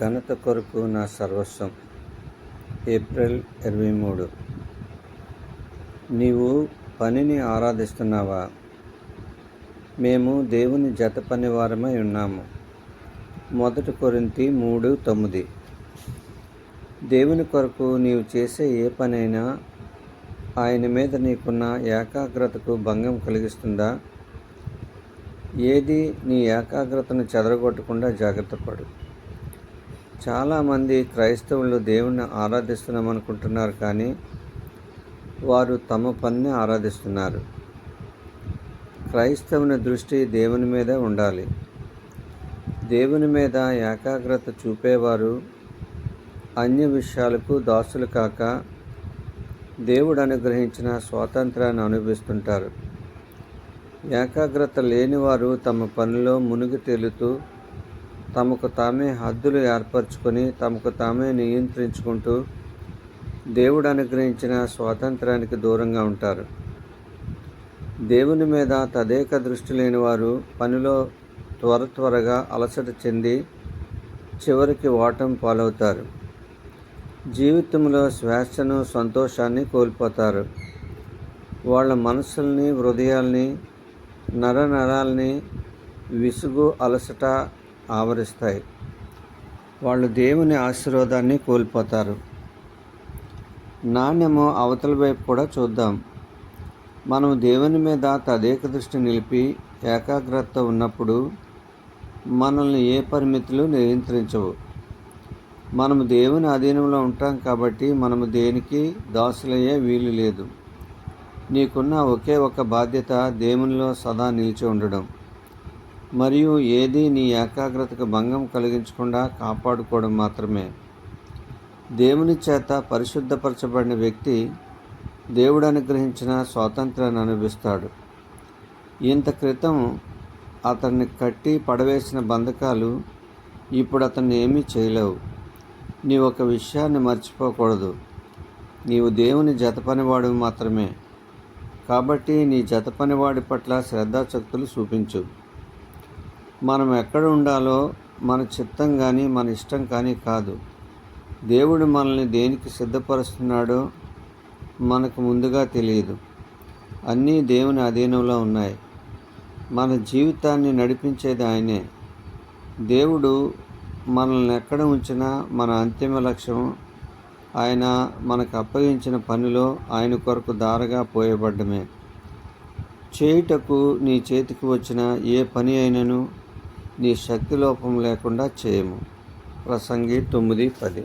ఘనత కొరకు నా సర్వస్వం. ఏప్రిల్ ఇరవై మూడు. నీవు పనిని ఆరాధిస్తున్నావా? మేము దేవుని జత పనివారమై ఉన్నాము. మొదటి కొరింతి మూడు తొమ్మిది. దేవుని కొరకు నీవు చేసే ఏ పనైనా ఆయన మీద నీకున్న ఏకాగ్రతకు భంగం కలిగిస్తుందా? ఏది నీ ఏకాగ్రతను చెదరగొట్టకుండా జాగ్రత్త పడు. చాలామంది క్రైస్తవులు దేవుణ్ణి ఆరాధిస్తున్నామనుకుంటున్నారు కానీ వారు తమ పనిని ఆరాధిస్తున్నారు. క్రైస్తవుని దృష్టి దేవుని మీద ఉండాలి. దేవుని మీద ఏకాగ్రత చూపేవారు అన్య విషయాలకు దాసులు కాక దేవుడు అనుగ్రహించిన స్వాతంత్రాన్ని అనుభవిస్తుంటారు. ఏకాగ్రత లేనివారు తమ పనిలో మునిగి తేలుతూ తమకు తామే హద్దులు ఏర్పరచుకొని తమకు తామే నియంత్రించుకుంటూ దేవుడు అనుగ్రహించిన స్వాతంత్రానికి దూరంగా ఉంటారు. దేవుని మీద తదేక దృష్టి లేని వారు పనిలో త్వర త్వరగా అలసట చెంది చివరికి ఓటం పాలవుతారు. జీవితంలో స్వేచ్ఛను సంతోషాన్ని కోల్పోతారు. వాళ్ళ మనసుల్ని హృదయాల్ని నరనరాల్ని విసుగు అలసట ఆవరిస్తాయి. వాళ్ళు దేవుని ఆశీర్వాదాన్ని కోల్పోతారు. నాణ్యము అవతల వైపు కూడా చూద్దాం. మనం దేవుని మీద తదేక దృష్టి నిలిపి ఏకాగ్రత ఉన్నప్పుడు మనల్ని ఏ పరిమితులు నియంత్రించవు. మనము దేవుని అధీనంలో ఉంటాం కాబట్టి మనము దేనికి దాసులయ్యే వీలు లేదు. నీకున్న ఒకే ఒక బాధ్యత దేవునిలో సదా నిలిచి ఉండడం. మరియు ఏది నీ ఏకాగ్రతకు భంగం కలిగించకుండా కాపాడుకోవడం మాత్రమే. దేవుని చేత పరిశుద్ధపరచబడిన వ్యక్తి దేవుడు అనుగ్రహించిన స్వాతంత్రాన్ని అనుభవిస్తాడు. ఇంత క్రితం అతన్ని కట్టి పడవేసిన బంధకాలు ఇప్పుడు అతన్ని ఏమీ చేయలేవు. నీ ఒక విషయాన్ని మర్చిపోకూడదు. నీవు దేవుని జతపనివాడు మాత్రమే. కాబట్టి నీ జతపనివాడి పట్ల శ్రద్ధాశక్తులు చూపించు. మనం ఎక్కడ ఉండాలో మన చిత్తం కానీ మన ఇష్టం కానీ కాదు. దేవుడు మనల్ని దేనికి సిద్ధపరుస్తున్నాడో మనకు ముందుగా తెలియదు. అన్నీ దేవుని అధీనంలో ఉన్నాయి. మన జీవితాన్ని నడిపించేది ఆయనే. దేవుడు మనల్ని ఎక్కడ ఉంచినా మన అంతిమ లక్ష్యం ఆయన మనకు అప్పగించిన పనిలో ఆయన కొరకు దారగా పోయబడ్డమే. చేయుటకు నీ చేతికి వచ్చిన ఏ పని అయినను నీ శక్తి లోపం లేకుండా చేయము. ప్రసంగి తొమ్మిది పది.